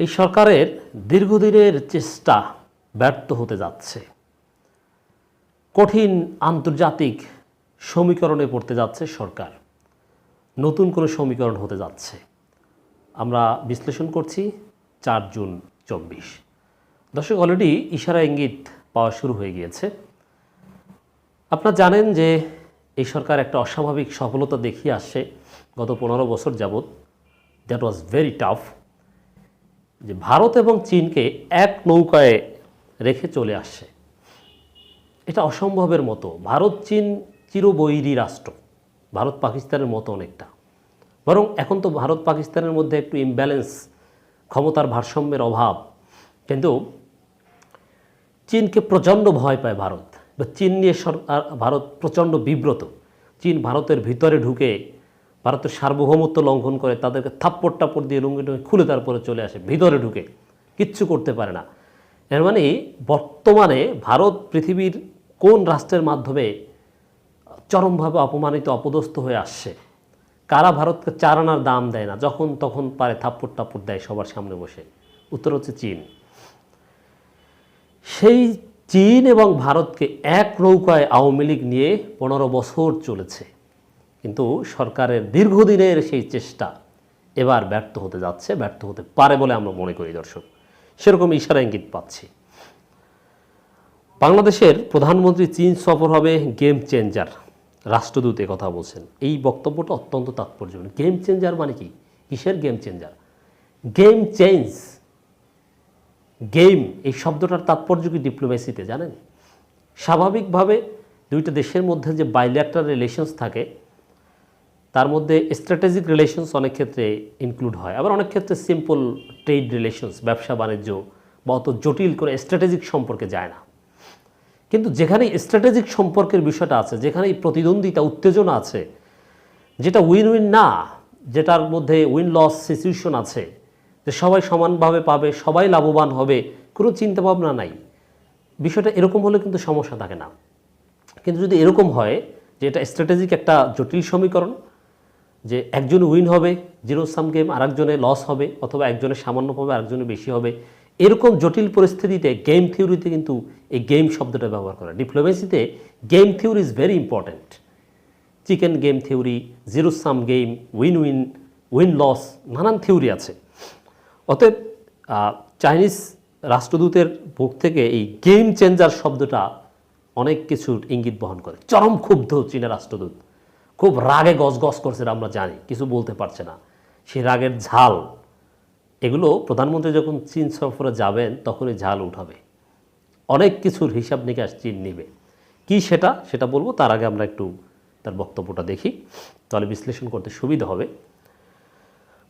এই সরকারের দীর্ঘদিনের চেষ্টা ব্যর্থ হতে যাচ্ছে। কঠিন আন্তর্জাতিক সমীকরণে পড়তে যাচ্ছে সরকার। নতুন কোনো সমীকরণ হতে যাচ্ছে। আমরা বিশ্লেষণ করছি চার জুন চব্বিশ। দর্শক অলরেডি ইশারা ইঙ্গিত পাওয়া শুরু হয়ে গিয়েছে। আপনারা জানেন যে এই সরকার একটা অস্বাভাবিক সফলতা দেখিয়ে আসছে গত পনেরো বছর যাবৎ। দ্যাট ওয়াজ ভেরি টাফ যে ভারত এবং চীনকে এক নৌকায় রেখে চলে আসছে এটা অসম্ভবের মতো। ভারত, চীন চিরবৈরী রাষ্ট্র। ভারত পাকিস্তানের মতো অনেকটা। বরং এখন তো ভারত পাকিস্তানের মধ্যে একটু ইমব্যালেন্স ক্ষমতার ভারসাম্যের অভাব। কিন্তু চীনকে প্রচণ্ড ভয় পায় ভারত। বা চীন নিয়ে সরকার ভারত প্রচণ্ড বিব্রত। চীন ভারতের ভিতরে ঢুকে ভারতের সার্বভৌমত্ব লঙ্ঘন করে তাদেরকে থাপ্পড় টাপ্পড় দিয়ে লুঙ্গি টুঙ্গি খুলে তারপরে চলে আসে, ভিতরে ঢুকে, কিচ্ছু করতে পারে না। এর মানে বর্তমানে ভারত পৃথিবীর কোন রাষ্ট্রের মাধ্যমে চরমভাবে অপমানিত, অপদস্থ হয়ে আসছে? কারা ভারতকে চার আনার দাম দেয় না, যখন তখন পারে থাপ্পড় টাপ্পড় দেয় সবার সামনে বসে? উত্তর হচ্ছে চীন। সেই চীন এবং ভারতকে এক নৌকায় আওয়ামী লীগ নিয়ে পনেরো বছর চলেছে। কিন্তু সরকারের দীর্ঘদিনের সেই চেষ্টা এবার ব্যর্থ হতে যাচ্ছে, ব্যর্থ হতে পারে বলে আমরা মনে করি দর্শক। সেরকম ইশারা ইঙ্গিত পাচ্ছি। বাংলাদেশের প্রধানমন্ত্রী চীন সফর হবে গেম চেঞ্জার। রাষ্ট্রদূত কথা বলছেন। এই বক্তব্যটা অত্যন্ত তাৎপর্যপূর্ণ। গেম চেঞ্জার মানে কি? কিসের game changer? Game change, game, এই শব্দটার তাৎপর্য কি ডিপ্লোমেসিতে, জানেন? স্বাভাবিকভাবে দুইটা দেশের মধ্যে যে বাইল্যাটার রিলেশনস থাকে তার মধ্যে স্ট্র্যাটেজিক রিলেশনস অনেক ক্ষেত্রে ইনক্লুড হয়। আবার অনেক ক্ষেত্রে সিম্পল ট্রেড রিলেশনস ব্যবসা বাণিজ্য বা অত জটিল করে স্ট্র্যাটেজিক সম্পর্কে যায় না। কিন্তু যেখানে স্ট্র্যাটেজিক সম্পর্কের বিষয়টা আছে যেখানে প্রতিদ্বন্দ্বিতা, উত্তেজনা আছে, যেটা উইন উইন না, যেটার মধ্যে উইন লস সিচুয়েশন আছে, যে সবাই সমানভাবে পাবে, সবাই লাভবান হবে, কোনো চিন্তাভাবনা নাই। বিষয়টা এরকম হলে কিন্তু সমস্যা থাকে না। কিন্তু যদি এরকম হয় যে এটা স্ট্র্যাটেজিক একটা জটিল সমীকরণ যে একজন উইন হবে জিরো সাম গেম আরেকজনে লস হবে, অথবা একজনের সামান্য পাবে আরেকজনের বেশি হবে। এরকম জটিল পরিস্থিতিতে গেম থিওরিতে কিন্তু এই গেম শব্দটা ব্যবহার করে। ডিপ্লোমেসিতে game theory is very important chicken game theory zero sum game win win win loss নানান থিওরি আছে। অতএব চাইনিজ রাষ্ট্রদূতের মুখ থেকে এই গেম চেঞ্জার শব্দটা অনেক কিছুর ইঙ্গিত বহন করে। চরম ক্ষুব্ধ চীনা রাষ্ট্রদূত। খুব রাগে গজগজ করছে আমরা জানি, কিছু বলতে পারছে না। সেই রাগের ঝাল, এগুলো প্রধানমন্ত্রী যখন চীন সফরে যাবেন, তখনই ঝাল উঠাবে। অনেক কিছুর হিসাব নিকাশ চীন নিবে। কি সেটা সেটা বলব, তার আগে আমরা একটু তার বক্তব্যটা দেখি, তাহলে বিশ্লেষণ করতে সুবিধা হবে।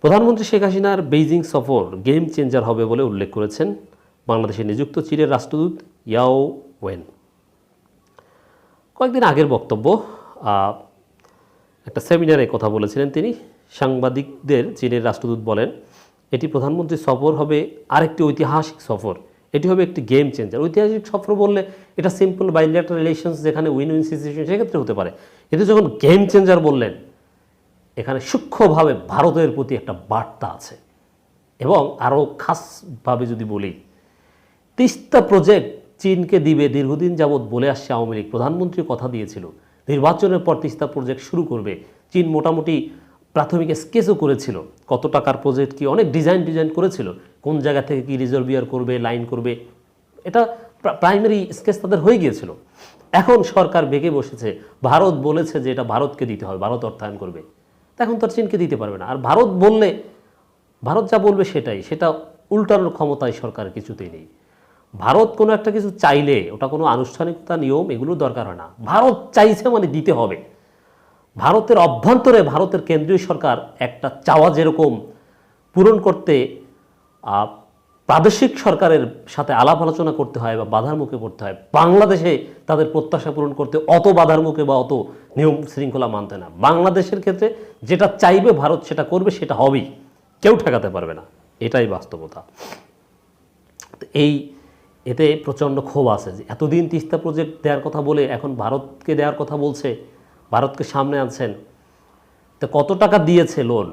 প্রধানমন্ত্রী শেখ হাসিনার বেইজিং সফর গেম চেঞ্জার হবে বলে উল্লেখ করেছেন বাংলাদেশে নিযুক্ত চীনের রাষ্ট্রদূত ইয়াও ওয়েন। কয়েকদিন আগের বক্তব্য একটা সেমিনারে কথা বলেছিলেন তিনি। সাংবাদিকদের চীনের রাষ্ট্রদূত বলেন, এটি প্রধানমন্ত্রী সফর হবে আরেকটি ঐতিহাসিক সফর। এটি হবে একটি গেম চেঞ্জার ঐতিহাসিক সফর বললে এটা সিম্পল বাইলেটার রিলেশনস যেখানে উইন উইন সিচুয়েশন সেক্ষেত্রে হতে পারে। কিন্তু যখন গেম চেঞ্জার বললেন, এখানে সূক্ষ্মভাবে ভারতের প্রতি একটা বার্তা আছে। এবং আরও খাসভাবে যদি বলি, তিস্তা প্রজেক্ট চীনকে দিবে, দীর্ঘদিন যাবৎ বলে আসছে আওয়ামী লীগ। প্রধানমন্ত্রী কথা দিয়েছিল নির্বাচনের পর তিস্তা প্রজেক্ট শুরু করবে। চীন মোটামুটি প্রাথমিক স্কেচও করেছিল। কত টাকার প্রজেক্ট কি অনেক ডিজাইন ডিজাইন করেছিল। কোন জায়গা থেকে কি রিজার্ভিয়ার করবে লাইন করবে, এটা প্রাইমারি স্কেচ তাদের হয়ে গিয়েছিল। এখন সরকার বেগে বসেছে। ভারত বলেছে যে এটা ভারতকে দিতে হবে, ভারত অর্থায়ন করবে। এখন তো আর চীনকে দিতে পারবে না। আর ভারত বললে, ভারত যা বলবে সেটাই। সেটা উল্টানোর ক্ষমতায় সরকার কিছুতেই নেই। ভারত কোনো একটা কিছু চাইলে, ওটা কোনো আনুষ্ঠানিকতা, নিয়ম এগুলো দরকার হয় না। ভারত চাইছে মানে দিতে হবে। ভারতের অভ্যন্তরে ভারতের কেন্দ্রীয় সরকার একটা চাওয়া যেরকম পূরণ করতে প্রাদেশিক সরকারের সাথে আলাপ আলোচনা করতে হয় বা বাধার মুখে পড়তে হয়, বাংলাদেশে তাদের প্রত্যাশা পূরণ করতে অত বাধার মুখে বা অত নিয়ম শৃঙ্খলা মানতে না। বাংলাদেশের ক্ষেত্রে যেটা চাইবে ভারত, সেটা করবে, সেটা হবেই। কেউ ঠেকাতে পারবে না। এটাই বাস্তবতা। এই এতে প্রচণ্ড ক্ষোভ আছে যে এতদিন তিস্তা প্রজেক্ট দেওয়ার কথা বলে এখন ভারতকে দেওয়ার কথা বলছে, ভারতকে সামনে আনছেন। তো কত টাকা দিয়েছে লোন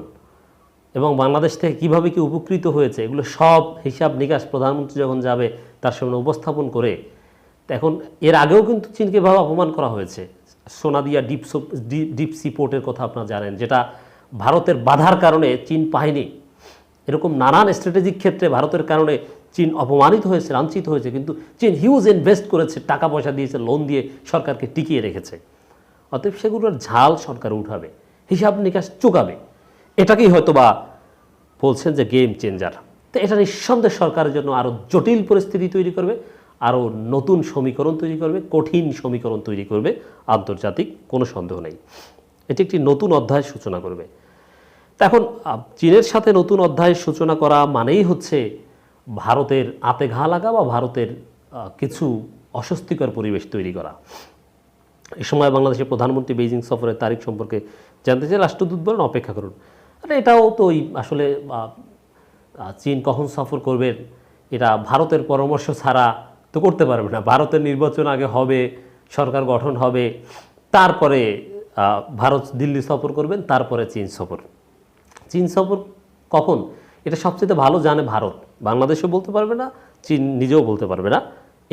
এবং বাংলাদেশ থেকে কীভাবে কি উপকৃত হয়েছে? এগুলো সব হিসাব নিকাশ প্রধানমন্ত্রী যখন যাবে, তার সামনে উপস্থাপন করে এখন এর আগেও কিন্তু চীনকে ভাবে অপমান করা হয়েছে। সোনাদিয়া ডিপ ডিপ সি পোর্টের কথা আপনারা জানেন, যেটা ভারতের বাধার কারণে চীন পায়নি। এরকম নানান স্ট্র্যাটেজিক ক্ষেত্রে ভারতের কারণে চীন অপমানিত হয়েছে, লাঞ্ছিত হয়েছে, কিন্তু চীন হিউজ ইনভেস্ট করেছে, টাকা পয়সা দিয়েছে লোন দিয়ে সরকারকে টিকিয়ে রেখেছে। অতএব সেগুলোর ঝাল সরকার উঠাবে, হিসাব নিকাশ চুকাবে। এটাকেই হয়তো বা বলছেন যে গেম চেঞ্জার তো এটা নিঃসন্দেহে সরকারের জন্য আরও জটিল পরিস্থিতি তৈরি করবে আরও নতুন সমীকরণ তৈরি করবে, কঠিন সমীকরণ তৈরি করবে, আন্তর্জাতিক কোনো সন্দেহ নেই। এটি একটি নতুন অধ্যায়ের সূচনা করবে। এখন চীনের সাথে নতুন অধ্যায়ের সূচনা করা মানেই হচ্ছে ভারতের আতে ঘা লাগা বা ভারতের কিছু অস্বস্তিকর পরিবেশ তৈরি করা। এই সময় বাংলাদেশের প্রধানমন্ত্রী বেইজিং সফরের তারিখ সম্পর্কে জানতে চাই। রাষ্ট্রদূত বলেন, অপেক্ষা করুন। আরে এটাও তো ওই আসলে চীন কখন সফর করবেন এটা ভারতের পরামর্শ ছাড়া তো করতে পারবে না। ভারতের নির্বাচন আগে হবে, সরকার গঠন হবে, তারপরে ভারত দিল্লি সফর করবেন, তারপরে চীন সফর। চীন সফর কখন? এটা সবচেয়ে ভালো জানে ভারত। বাংলাদেশও বলতে পারবে না, চীন নিজেও বলতে পারবে না।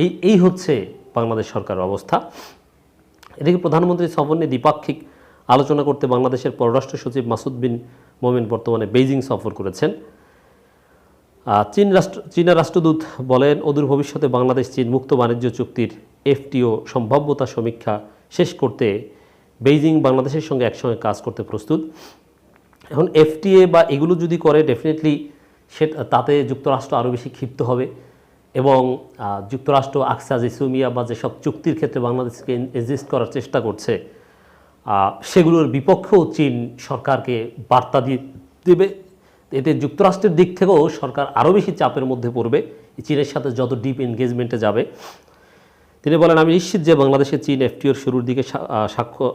এই এই হচ্ছে বাংলাদেশ সরকারের অবস্থা। এদিকে প্রধানমন্ত্রী সফর নিয়ে দ্বিপাক্ষিক আলোচনা করতে বাংলাদেশের পররাষ্ট্র সচিব মাসুদ বিন মোমেন বর্তমানে বেইজিং সফর করেছেন। চীন রাষ্ট্র, চীনের রাষ্ট্রদূত বলেন, অদূর ভবিষ্যতে বাংলাদেশ চীন মুক্ত বাণিজ্য চুক্তির এফটিও সম্ভাব্যতা সমীক্ষা শেষ করতে বেইজিং বাংলাদেশের সঙ্গে একসঙ্গে কাজ করতে প্রস্তুত। এখন এফটিএ বা এগুলো যদি করে ডেফিনেটলি সে তাতে যুক্তরাষ্ট্র আরও বেশি ক্ষিপ্ত হবে এবং যুক্তরাষ্ট্র, আকসা, জেসুমিয়া বা যেসব চুক্তির ক্ষেত্রে বাংলাদেশকে এক্সিস্ট করার চেষ্টা করছে সেগুলোর বিপক্ষেও চীন সরকারকে বার্তা দিয়ে দেবে। এতে যুক্তরাষ্ট্রের দিক থেকেও সরকার আরও বেশি চাপের মধ্যে পড়বে, চীনের সাথে যত ডিপ এনগেজমেন্টে যাবে। তিনি বলেন, আমি নিশ্চিত যে বাংলাদেশে চীন এফটিওর শুরুর দিকে সাক্ষ্য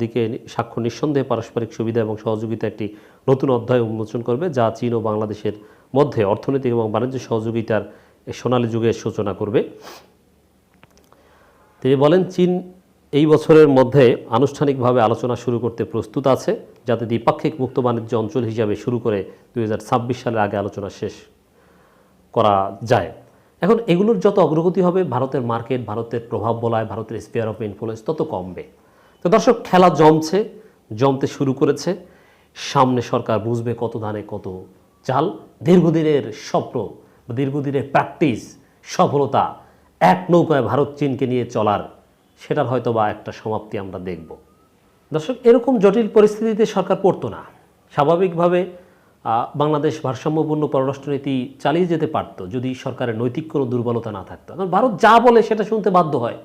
দিকে সাক্ষ্য নিঃসন্দেহে পারস্পরিক সুবিধা এবং সহযোগিতা একটি নতুন অধ্যায় উন্মোচন করবে, যা চীন ও বাংলাদেশের মধ্যে অর্থনৈতিক এবং বাণিজ্য সহযোগিতার সোনালী যুগের সূচনা করবে। তিনি বলেন, চীন এই বছরের মধ্যে আনুষ্ঠানিকভাবে আলোচনা শুরু করতে প্রস্তুত আছে, যাতে দ্বিপাক্ষিক মুক্ত বাণিজ্য অঞ্চল হিসাবে শুরু করে দু হাজার ছাব্বিশ সালের আগে আলোচনা শেষ করা যায়। এখন এগুলোর যত অগ্রগতি হবে, ভারতের মার্কেট ভারতের প্রভাব বলায়, ভারতের স্পেয়ার অফ ইনফ্লুয়েন্স তত কমবে। তো দর্শক, খেলা জমছে, জমতে শুরু করেছে। সামনে সরকার বুঝবে কত ধানে কত চাল। দীর্ঘদিনের স্বপ্ন, দীর্ঘদিনের প্র্যাকটিস সফলতা, এক নৌকায় ভারত চীনকে নিয়ে চলার, সেটার হয়তো বা একটা সমাপ্তি আমরা দেখব। দর্শক, এরকম জটিল পরিস্থিতিতে সরকার পড়তো না। স্বাভাবিকভাবে বাংলাদেশ ভারসাম্যপূর্ণ পররাষ্ট্রনীতি চালিয়ে যেতে পারতো যদি সরকারের নৈতিক কোনো দুর্বলতা না থাকতো। কারণ ভারত যা বলে সেটা শুনতে বাধ্য হয়।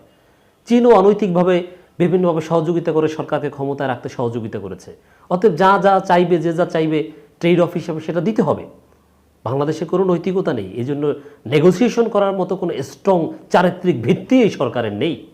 চীনও অনৈতিকভাবে বিভিন্নভাবে সহযোগিতা করে সরকারকে ক্ষমতায় রাখতে সহযোগিতা করেছে। অতএব যা যা চাইবে, যে যা চাইবে ট্রেড অফ হিসাবে সেটা দিতে হবে। বাংলাদেশে কোনো নৈতিকতা নেই। এই জন্য নেগোসিয়েশন করার মতো কোনো স্ট্রং চারিত্রিক ভিত্তি এই সরকারের নেই।